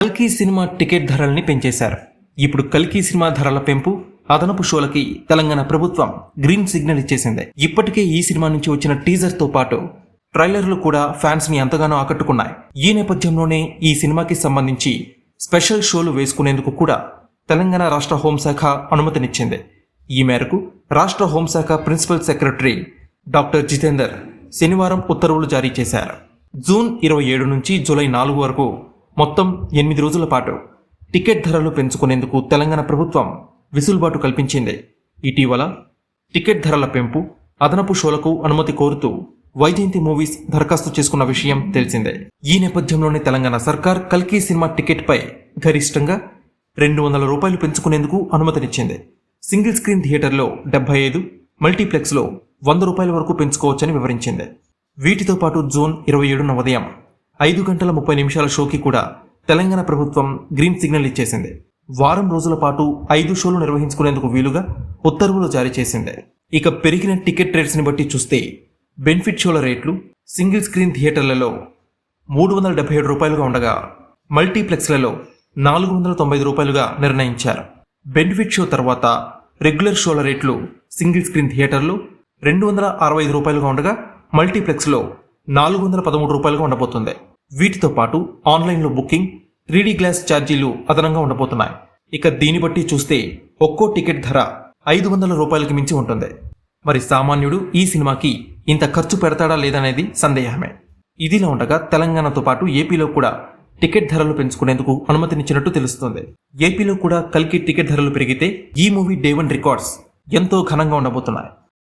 కల్కి cinema ticket ధరల్ని పెంచేశారు. ఇప్పుడు కల్కి సినిమా ధరల పెంపు అదనపు షోలకి తెలంగాణ ప్రభుత్వం గ్రీన్ సిగ్నల్ ఇచ్చేసింది. ఇప్పటికే ఈ సినిమా నుంచి వచ్చిన టీజర్తో పాటు ట్రైలర్లు కూడా ఫ్యాన్స్ని ఎంతగానో ఆకట్టుకున్నాయి. ఈ నేపథ్యంలోనే ఈ సినిమాకి సంబంధించి స్పెషల్ షోలు వేసుకునేందుకు కూడా తెలంగాణ రాష్ట్ర హోంశాఖ అనుమతినిచ్చింది. ఈ మేరకు రాష్ట్ర హోంశాఖ ప్రిన్సిపల్ సెక్రటరీ డాక్టర్ జితేందర్ శనివారం ఉత్తర్వులు జారీ చేశారు. జూన్ ఇరవై ఏడు నుంచి జూలై నాలుగు వరకు మొత్తం ఎనిమిది రోజుల పాటు టికెట్ ధరలు పెంచుకునేందుకు తెలంగాణ ప్రభుత్వం విసులుబాటు కల్పించింది. ఇటీవల టికెట్ ధరల పెంపు అదనపు షోలకు అనుమతి కోరుతూ వైజయంతి మూవీస్ దరఖాస్తు చేసుకున్న విషయం తెలిసిందే. ఈ నేపథ్యంలోనే తెలంగాణ సర్కార్ కల్కి సినిమా టికెట్పై గరిష్టంగా రెండు వందల రూపాయలు పెంచుకునేందుకు అనుమతినిచ్చింది. సింగిల్ స్క్రీన్ థియేటర్లో డెబ్బై ఐదు మల్టీప్లెక్స్లో వంద రూపాయల వరకు పెంచుకోవచ్చని వివరించింది. వీటితో పాటు జూన్ ఇరవై ఏడున ఉదయం ఐదు గంటల ముప్పై నిమిషాల షోకి కూడా తెలంగాణ ప్రభుత్వం గ్రీన్ సిగ్నల్ ఇచ్చేసింది. వారం రోజుల పాటు ఐదు షోలు నిర్వహించుకునేందుకు వీలుగా ఉత్తర్వులు జారీ చేసింది. ఇక పెరిగిన టికెట్ రేట్స్ని బట్టి చూస్తే బెనిఫిట్ షోల రేట్లు సింగిల్ స్క్రీన్ థియేటర్లలో మూడు వందల డెబ్బై ఏడు రూపాయలుగా ఉండగా మల్టీప్లెక్స్లలో నాలుగు వందల తొంభై ఐదు రూపాయలుగా నిర్ణయించారు. బెనిఫిట్ షో తర్వాత రెగ్యులర్ షోల రేట్లు సింగిల్ స్క్రీన్ థియేటర్లు రెండు వందల అరవై ఐదు రూపాయలుగా ఉండగా మల్టీప్లెక్స్లో నాలుగు వందల పదమూడు రూపాయలుగా ఉండబోతుంది. వీటితో పాటు ఆన్లైన్లో బుకింగ్ త్రీడీ గ్లాస్ ఛార్జీలు అదనంగా ఉండబోతున్నాయి. ఇక దీన్ని బట్టి చూస్తే ఒక్కో టికెట్ ధర ఐదు వందల రూపాయలకి మించి ఉంటుంది. మరి సామాన్యుడు ఈ సినిమాకి ఇంత ఖర్చు పెడతాడా లేదనేది సందేహమే. ఇదిలా ఉండగా తెలంగాణతో పాటు ఏపీలో కూడా టికెట్ ధరలు పెంచుకునేందుకు అనుమతినిచ్చినట్టు తెలుస్తోంది. ఏపీలో కూడా కల్కి టికెట్ ధరలు పెరిగితే ఈ మూవీ డే వన్ రికార్డ్స్ ఎంతో ఘనంగా ఉండబోతున్నాయి.